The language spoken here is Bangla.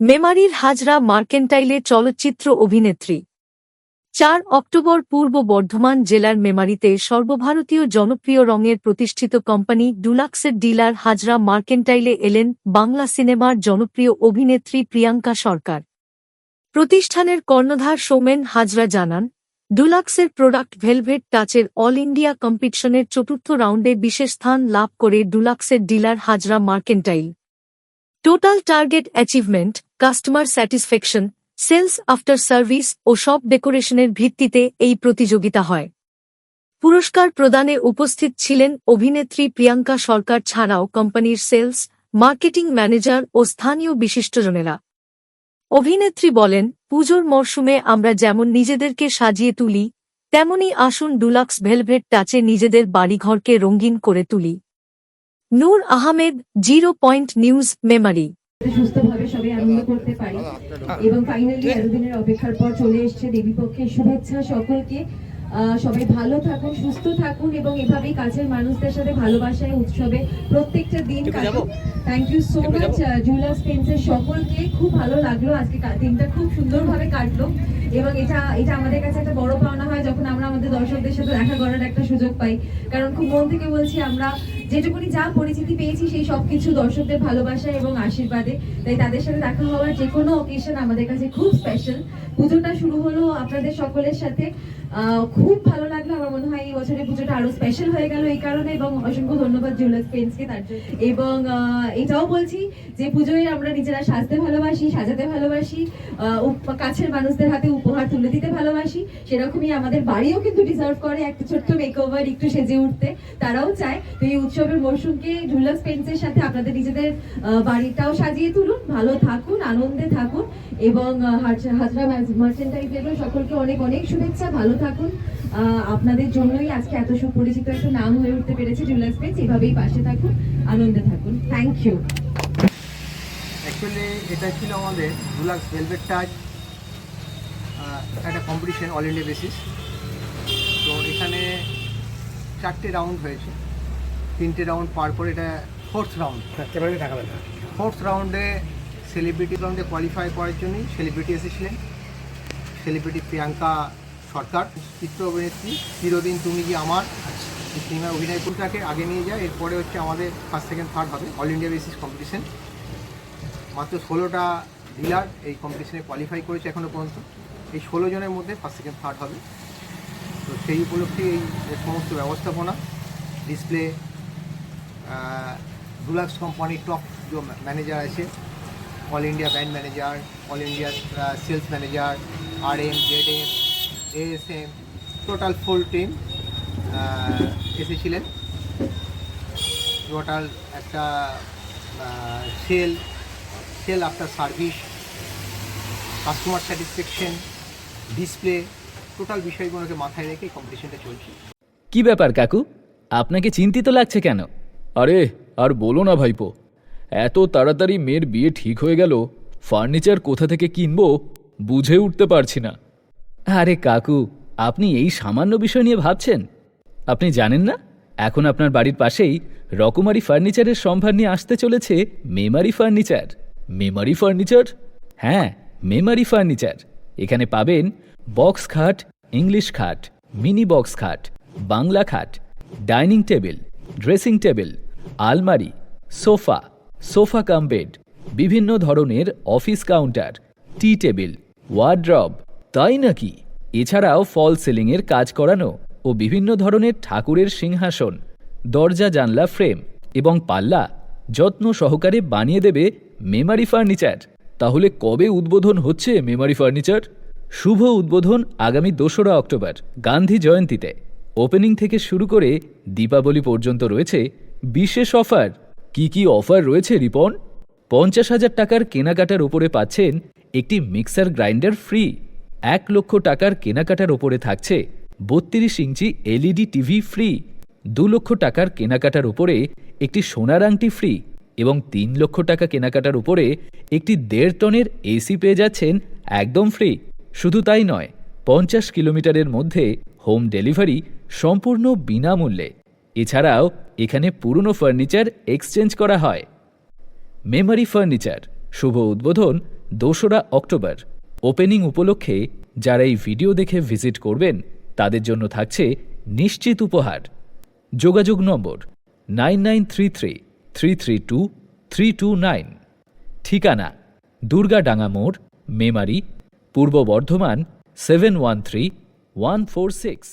মেমারির হাজরা মার্কেন্টাইলে চলচ্চিত্র অভিনেত্রী। চার অক্টোবর পূর্ব বর্ধমান জেলার মেমারিতে সর্বভারতীয় জনপ্রিয় রঙের প্রতিষ্ঠিত কোম্পানি ডুলাক্সের ডিলার হাজরা মার্কেন্টাইলে এলেন বাংলা সিনেমার জনপ্রিয় অভিনেত্রী প্রিয়াঙ্কা সরকার। প্রতিষ্ঠানের কর্ণধার সৌমেন হাজরা জানান, ডুলাক্সের প্রোডাক্ট ভেলভেট টাচের অল ইন্ডিয়া কম্পিটিশনের চতুর্থ রাউন্ডে বিশেষ স্থান লাভ করে ডুলাক্সের dealer Hazra mercantile. Total target achievement customer satisfaction sales after service ও সব ডেকোরেশনের ভিত্তিতে এই প্রতিযোগিতা হয়। পুরস্কার প্রদানে উপস্থিত ছিলেন অভিনেত্রী প্রিয়াঙ্কা সরকার ছাড়াও কোম্পানির সেলস মার্কেটিং ম্যানেজার ও স্থানীয় বিশিষ্টজনেরা। অভিনেত্রী বলেন, পুজোর মরশুমে আমরা যেমন নিজেদেরকে সাজিয়ে তুলি, তেমনি আসুন ডুলাক্স ভেলভেট টাচে নিজেদের বাড়িঘরকে রঙিন করে তুলি। Noor Ahmed, zero point news Memari. সবাই আনন্দ করতে পারি। এবং ফাইনালি এতদিনের অপেক্ষার পর চলে এসেছে দেবীপক্ষের শুভেচ্ছা সকলকে। সবাই ভালো থাকুন সুস্থ থাকুন এবং এভাবেই কাছের মানুষদের সাথে ভালোবাসায় উৎসবে প্রত্যেকটা দিন কাটুন থ্যাংক ইউ সো মাচ স্পেন্সের সকলকে। খুব ভালো লাগল আজকে দিনটা খুব সুন্দরভাবে কাটলো। এবং এটা এটা আমাদের কাছে একটা বড় পাওনা হয় যখন আমরা আমাদের দর্শকদের সাথে দেখা করার একটা সুযোগ পাই। কারণ খুব মন থেকে বলছি আমরা যেটুকুনি যা পরিচিতি পেয়েছি, সেই সবকিছু দর্শকদের ভালোবাসা এবং আশীর্বাদে। তাই তাদের সাথে দেখা হওয়ার যে কোনো অকেশন আমাদের কাছে খুব স্পেশাল পুজোটা শুরু হলো আপনাদের সকলের সাথে। খুব ভালো লাগল। আমার মনে হয় এই বছরের পুজোটা আরও স্পেশাল হয়ে গেল এই কারণে এবং অসংখ্য ধন্যবাদ জুয়েলার্স পেন্সকে তার এবং এটাও বলছি যে পুজোয় আমরা নিজেরা সাজতে ভালোবাসি, সাজাতে ভালোবাসি কাছের মানুষদের হাতে উপহার তুলে দিতে ভালোবাসি। সেরকমই আমাদের বাড়িও কিন্তু ডিজার্ভ করে। একটা ছোট্ট মেকওভার একটু সেজে উঠতে। তারাও চায়। তো এই উৎসবের মরশুমকে জুয়েলার্স পেন্সের সাথে আপনাদের নিজেদের বাড়িটাও সাজিয়ে তুলুন। ভালো থাকুন, আনন্দে থাকুন এবং হাজরা মার্চেন্টাইজেরও সকলকে অনেক অনেক শুভেচ্ছা। ভালো থাকুন। আপনাদের জন্যই আজকে এত সুপরিচিত একটা নাম হয়ে উঠতে পেরেছে জুয়েলার্স পেন্স এভাবেই পাশে থাকুন, আনন্দে থাকুন। থ্যাংক ইউ অ্যাকচুয়ালি এটা ছিল আমাদের ডুলাক্স ভেলভেট টাচ একটা কম্পিটিশন অল ইন্ডিয়া বেসিস তো এখানে চারটে রাউন্ড হয়েছে। তিনটে রাউন্ড পার করে এটা ফোর্থ রাউন্ড ফোর্থ রাউন্ডে সেলিব্রিটি রাউন্ডে কোয়ালিফাই করার জন্যই সেলিব্রিটি এসেছিলেন। সেলিব্রিটি প্রিয়াঙ্কা সরকার চিত্র অভিনেত্রী। চিরদিন তুমি যে আমার সিনেমার অভিনয় কুলটাকে আগে নিয়ে যায় এরপরে হচ্ছে আমাদের ফার্স্ট সেকেন্ড থার্ড হবে অল ইন্ডিয়া বেসিস কম্পিটিশন মাত্র ষোলোটা ডিলার এই কম্পিটিশনে কোয়ালিফাই করেছে এখনও পর্যন্ত। এই ষোলো জনের মধ্যে ফার্স্ট সেকেন্ড থার্ড হবে। তো সেই উপলক্ষে এই সমস্ত ব্যবস্থাপনা ডিসপ্লে ডুলাক্স কোম্পানির টপ ম্যানেজার আছে all India band manager all India sales manager R M Z M S M total full team এসেছিলেন। টোটাল একটা sale sale after service customer satisfaction display total বিষয়গুলোকে মাথায় রেখে কম্পিটিশনটা চলছে। কি ব্যাপার, কাকু? আপনাকে চিন্তিত লাগছে কেন? আরে আর বলো না ভাইপো এত তাড়াতাড়ি মেয়ের বিয়ে ঠিক হয়ে গেল ফার্নিচার কোথা থেকে কিনবো বুঝে উঠতে পারছি না। আরে কাকু আপনি এই সামান্য বিষয় নিয়ে ভাবছেন? আপনি জানেন না এখন আপনার বাড়ির পাশেই রকমারি ফার্নিচারের সম্ভার নিয়ে আসতে চলেছে মেমারি ফার্নিচার। মেমারি ফার্নিচার? হ্যাঁ মেমারি ফার্নিচার। এখানে পাবেন বক্স খাট ইংলিশ খাট মিনি বক্স খাট বাংলা খাট ডাইনিং টেবিল ড্রেসিং টেবিল আলমারি, সোফা সোফা কাম বেড, বিভিন্ন ধরনের office counter, tea table, wardrobe, তাই নাকি? এছাড়াও ফল সিলিংয়ের কাজ করানো ও বিভিন্ন ধরনের ঠাকুরের সিংহাসন, দরজা, জানলা, ফ্রেম এবং পাল্লা যত্ন সহকারে বানিয়ে দেবে মেমারি ফার্নিচার। তাহলে কবে উদ্বোধন হচ্ছে মেমারি ফার্নিচার? শুভ উদ্বোধন আগামী দোসরা অক্টোবর, গান্ধী জয়ন্তীতে। ওপেনিং থেকে শুরু করে দীপাবলি পর্যন্ত রয়েছে বিশেষ অফার? কি কি অফার রয়েছে, রিপন? পঞ্চাশ হাজার টাকার কেনাকাটার ওপরে পাচ্ছেন একটি মিক্সার গ্রাইন্ডার ফ্রি। এক লক্ষ টাকার কেনাকাটার ওপরে থাকছে বত্রিশ ইঞ্চি এলইডি টিভি ফ্রি। দু লক্ষ টাকার কেনাকাটার ওপরে একটি সোনার আংটি ফ্রি এবং তিন লক্ষ টাকা কেনাকাটার উপরে একটি দেড় টনের এসি পেয়ে যাচ্ছেন একদম ফ্রি। শুধু তাই নয়, পঞ্চাশ কিলোমিটারের মধ্যে হোম ডেলিভারি সম্পূর্ণ বিনামূল্যে। এছাড়াও এখানে পুরনো ফার্নিচার এক্সচেঞ্জ করা হয়। মেমারি ফার্নিচার শুভ উদ্বোধন, দোসরা অক্টোবর। ওপেনিং উপলক্ষে যারা এই ভিডিও দেখে ভিজিট করবেন, তাদের জন্য থাকছে নিশ্চিত উপহার। যোগাযোগ নম্বর nine nine three three three three two three two nine. ঠিকানা, দুর্গাডাঙ্গা মোড় মেমারি পূর্ব Bardhaman seven one three one four six